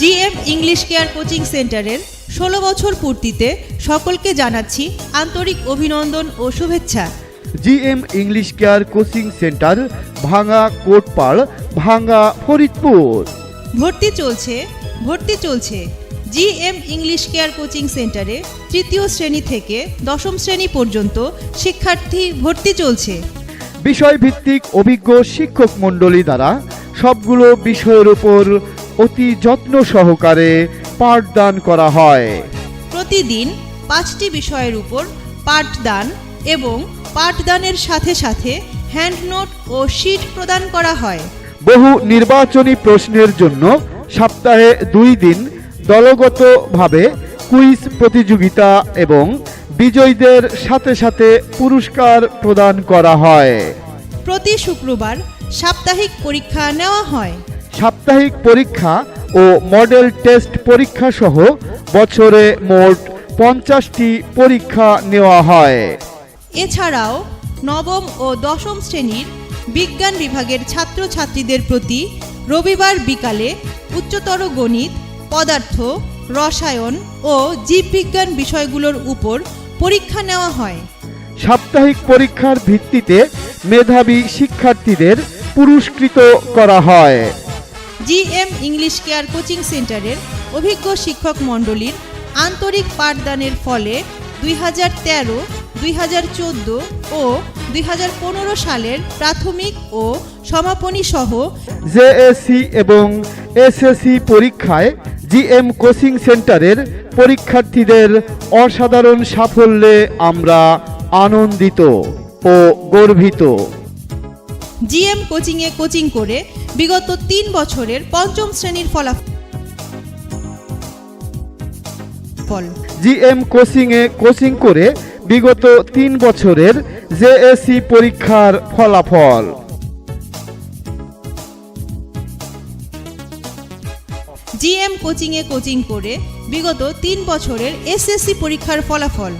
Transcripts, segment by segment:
GM English care coaching সেন্টারের ষোলো বছর পূর্তিতে সকলকে জানাচ্ছি আন্তরিক অভিনন্দন ও শুভেচ্ছা। GM English care coaching centre Bhanga Kotpar Bhanga Faridpur. ভর্তি চলছে ভর্তি চলছে জিএম ইংলিশ কেয়ার কোচিং সেন্টারে তৃতীয় শ্রেণি থেকে দশম শ্রেণি পর্যন্ত শিক্ষার্থী ভর্তি চলছে। বিষয়ভিত্তিক অভিজ্ঞ শিক্ষক মণ্ডলী দ্বারা সবগুলো বিষয়ের উপর অতি যত্ন সহকারে পাঠদান করা হয়। প্রতিদিন পাঁচটি বিষয়ের উপর পাঠদান এবং পাঠদানের সাথে সাথে হ্যান্ডনোট ও শিট প্রদান করা হয়। বহু নির্বাচনী প্রশ্নের জন্য সপ্তাহে দুই দিন দলগতভাবে কুইজ প্রতিযোগিতা এবং বিজয়ীদের সাথে সাথে পুরস্কার প্রদান করা হয়। প্রতি শুক্রবার সাপ্তাহিক পরীক্ষা নেওয়া হয়। সাপ্তাহিক পরীক্ষা ও মডেল টেস্ট পরীক্ষা সহ বছরে মোট পঞ্চাশটি পরীক্ষা নেওয়া হয়। এছাড়াও নবম ও দশম শ্রেণির বিজ্ঞান বিভাগের ছাত্রছাত্রীদের প্রতি রবিবার বিকালে উচ্চতর গণিত পদার্থ রসায়ন ও জীববিজ্ঞান বিষয়গুলোর উপর পরীক্ষা নেওয়া হয়। সাপ্তাহিক পরীক্ষার ভিত্তিতে মেধাবী শিক্ষার্থীদের পুরস্কৃত করা হয়। জিএম ইংলিশ কেয়ার কোচিং সেন্টারের অভিজ্ঞ শিক্ষক মণ্ডলীর আন্তরিক পাঠদানের ফলে দুই হাজার তেরো, দুই হাজার চোদ্দ ও দুই হাজার পনেরো সালের প্রাথমিক ও সমাপনী সহ জেএসসি এবং এসএসসি পরীক্ষায় জিএম কোচিং সেন্টারের পরীক্ষার্থীদের অসাধারণ সাফল্যে আমরা আনন্দিত ও গর্বিত। জিএম কোচিংয়ে কোচিং করে বিগত তিন বছরের পঞ্চম শ্রেণির ফলাফল জিএম কোচিংয়ে কোচিং করে বিগত তিন বছরের জেএসসি পরীক্ষার ফলাফল। জিএম কোচিংয়ে কোচিং করে বিগত তিন বছরের এসএসসি পরীক্ষার ফলাফল।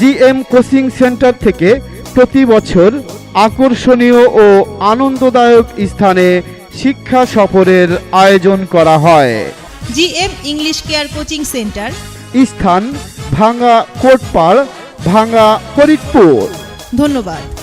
জিএম কোচিং সেন্টার থেকে প্রতি বছর আকর্ষণীয় ও আনন্দদায়ক স্থানে শিক্ষা সফরের আয়োজন করা হয়। GM English care coaching centre. স্থান ভাঙ্গা কোটপাড় ভাঙ্গা ফরিদপুর। ধন্যবাদ।